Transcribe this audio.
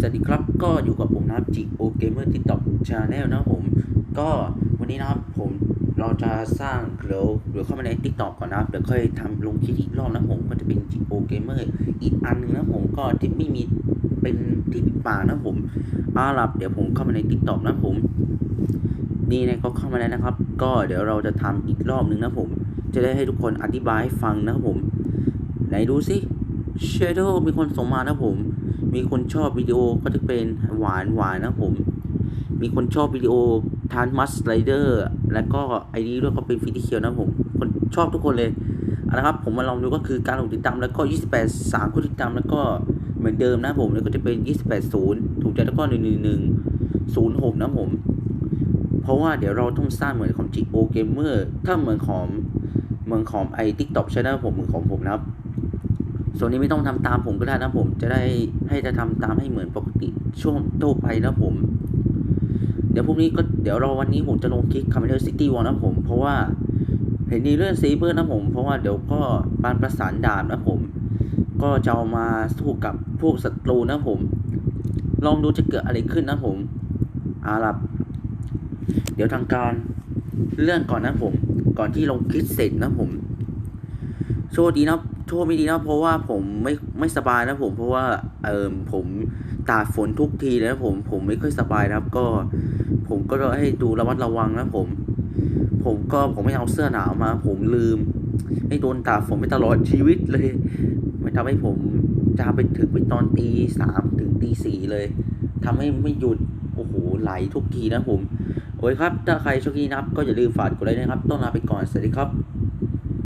สวัสดีครับก็อยู่กับผมนะครับจิโอเกมเมอร์ทิกตอกชาแนลนะผม ก็วันนี้นะครับผมเราจะสร้างเดี๋ยวเดี๋ยวเข้ามาใน t ิ k t o k ก่อนนะครับเดี๋ยวค่อยทำลงคลิปอีกรอบนะผมก็จะเป็นจิโอเกมเมอร์อีกอันหนึงนะผมก็ที่ไม่มีเป็นที่ปิดปากนะผมอาลับเดี๋ยวผมเข้ามาใน t ิ k t o k นะผมนี่นะก็เข้ามาแล้วนะครับ ก็เดี๋ยวเราจะทำอีกรอบหนึงนะผม จะได้ให้ทุกคนอธิบายให้ฟังนะครับผม ไหนดูสิเชโดมีคนส่งมานะผม มีคนชอบวิดีโอก็จะเป็นหวานหวานนะผม มีคนชอบวิดีโอทานมัสไลเดอร์แล้วก็ไอดีด้วยก็เป็นฟิติเคียวนะผม คนชอบทุกคนเลยเอาละครับ ผมมาลองดูก็คือการลงติดตามแล้วก็ 28 3คนติดตามแล้วก็เหมือนเดิมนะผมแล้วก็จะเป็น 28 0 ถูกใจแล้วก็ 1 1 1 0 6 นะผม เพราะว่าเดี๋ยวเราต้องสร้างเหมือนของจิโอเกมเมอร์ถ้าเหมือนของเหมือนของไอทิกตอกชาแนลผมเหมือนของผมนะครับ ส่วนนี้ไม่ต้องทำตามผมก็ได้นะผม จะได้ให้จะทำตามให้เหมือนปกติช่วงโตไปนะผม เดี๋ยวพรุ่งนี้ก็เดี๋ยวรอวันนี้ผมจะลงคลิปคาร์เมอร์ซิตี้วอลนะผม เพราะว่าเห็นในเรื่องซีเบอร์นะผม เพราะว่าเดี๋ยวก็ปานประสานดาบนะผม ก็จะเอามาสู้กับพวกศัตรูนะผม ลองดูจะเกิดอะไรขึ้นนะผมอาลับ เดี๋ยวทางการเลื่อนก่อนนะผม ก่อนที่ลงคลิปเสร็จนะผม โชคดีนะ โชคไม่ดีนะเพราะว่าผมไม่ไม่สบายนะผมเพราะว่าเออผมตากฝนทุกทีเลยนะผมผมไม่ค่อยสบายนะครับ ก็ ผมก็ให้ดูระมัดระวังนะผม ผมก็ผมไม่เอาเสื้อหนาวมา ผมลืมให้โดนตากฝนไปตลอดชีวิตเลยมันทำให้ผมจามไปถึงไปตอนตีสามถึงตีสี่เลยทำให้ไม่หยุดโอ้โหไหลทุกทีนะผมโอ้ยครับ ถ้าใครโชคดีนะครับ ก็อย่าลืมฝากกดไลค์นะครับ ต้องลาไปก่อนสวัสดีครับ